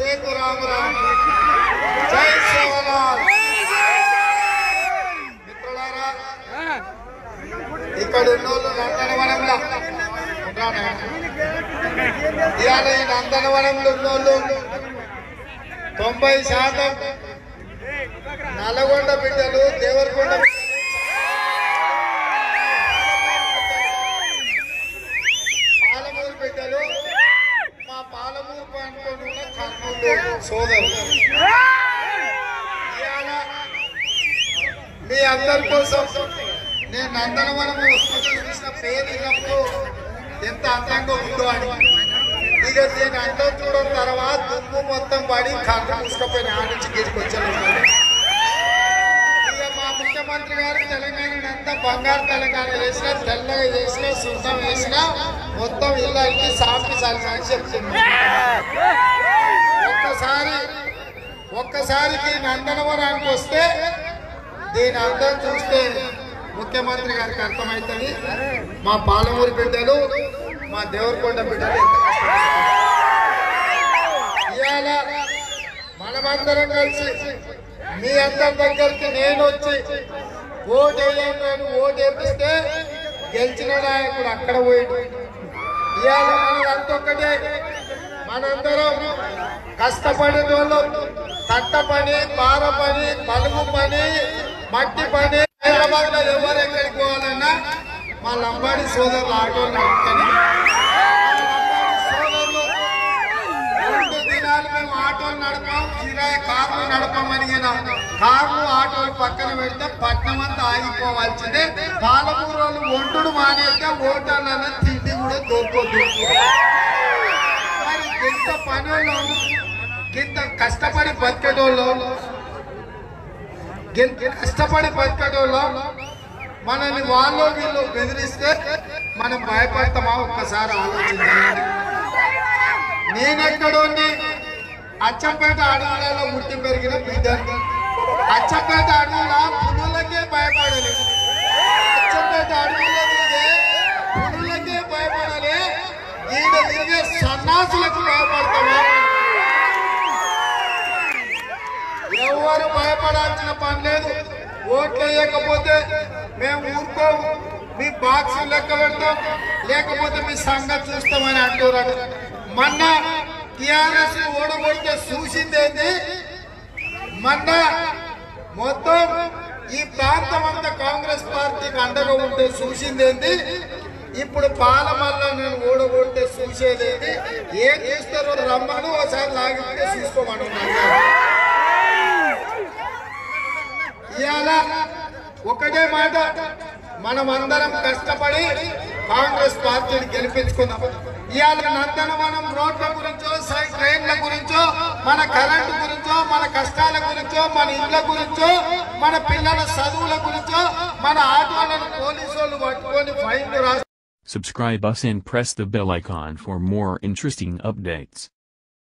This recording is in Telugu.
సేతు రామరామ్ జై సేవలాల్ మిత్రులారా ఇక్కడ ఉన్నోళ్ళు నందనవనంలో ఉంటారా? ఇవాళ ఈ నందనవనంలో ఉన్నోళ్ళు తొంభై శాతం నల్గొండ బిడ్డలు దేవరకొండ సోదరు. మీ అందరి కోసం నేను నందనవనం హాస్పిటల్ చూసిన పేరు విన్నప్పుడు ఎంత అందంగా ఉందో అని. ఇక నేను అందం చూడడం తర్వాత దుమ్ము మొత్తం పడి కళ్ళు మూసుకపోయిన ఆ నుంచి గిరికొచ్చాను ఇక మా ముఖ్యమంత్రి గారు తెలంగాణ అంతా బంగారు తెలంగాణ వేసిన తెల్లగా చేసిన సున్నం వేసిన మొత్తం ఇళ్ళకి సాపి అని చెప్తుంది ఒక్కసారికి నందనవరానికి వస్తే దీని అందరం చూస్తే ముఖ్యమంత్రి గారికి అర్థమవుతుంది. మా పాలమూరు బిడ్డలు మా దేవరకొండ బిడ్డలు ఇవాళ మనమందరం కలిసి మీ అందరి దగ్గరికి నేను వచ్చి ఓటు వేయండి ఓటు వేపిస్తే గెలిచిన నాయకుడు అక్కడ పోయాడు. ఇవాళ అంత ఒక్కటే మనందరం కష్టపడే వాళ్ళు. కట్ట పని పార పని పలుగు పని మట్టి పని. హైదరాబాద్లో ఎవరు ఎక్కడికి పోవాలన్నా మా లంబాడి సోదరులు ఆటోలు నడుపుతాను. సోదరులు రెండు దినాలు మేము ఆటోలు నడపాం కిరాయి కార్లు నడపమని కార్లు ఆటోలు పక్కన పెడితే పట్నం అంతా ఆగిపోవాల్సిందే. పాలమూరు వాళ్ళు ఒంటుడు మానేస్తే ఓటర్లలో తిండి కూడా దొరకొద్దు మరి ఎంత పనులు ఇంత కష్టపడి బతికేటోళ్ళు కష్టపడి బతికేటోళ్ళు మనల్ని వాళ్ళు వీళ్ళు బెదిరిస్తే మనం భయపడతామా? ఒక్కసారి ఆలోచించండి. నేనెక్కడోని అచ్చంపేట అడవులలో ముట్టి పెరిగిన బిడ్డని. అచ్చంపేట అడవుల పునులకే భయపడాలి. అచ్చంపేట అడవుల పునులకే భయపడాలి. ఈడ తిరిగే సన్నాసులకు భయపడతామా ఎవరు భయపడాల్సిన పని లేదు. ఓట్లు వేయకపోతే మేము ఊరుకోము. మీ బాక్స్ లెక్క పెడతాం. లేకపోతే మీ సంగతి చూస్తామని అంటున్నారు. మొన్న టిఆర్ఎస్ ఓడగొడితే చూసిందేంది మొన్న మొత్తం ఈ ప్రాంతం అంతా కాంగ్రెస్ పార్టీకి అండగా ఉంటే చూసిందేంది ఇప్పుడు పాలమల్ల నేను ఓడగొడితే చూసేదేంది ఏం చేస్తారో రమ్మను ఒకసారి లాగితే చూసుకోమని చేయాలా ఒకటే మాట మనం అందరం కష్టపడి కాంగ్రెస్ పార్టీని గెలిపించుకుందాం ఇవాళ నందనవనం రోడ్ల గురించో ట్రైన్ల గురించో మన కరెంటు గురించో మన కష్టాల గురించో మన ఇళ్ళ గురించో మన పిల్లల చదువుల గురించో మన ఆటోలను పోలీసు వాళ్ళు పట్టుకొని ఫైన్లు రాస్తారు Subscribe us and press the bell icon for more interesting updates.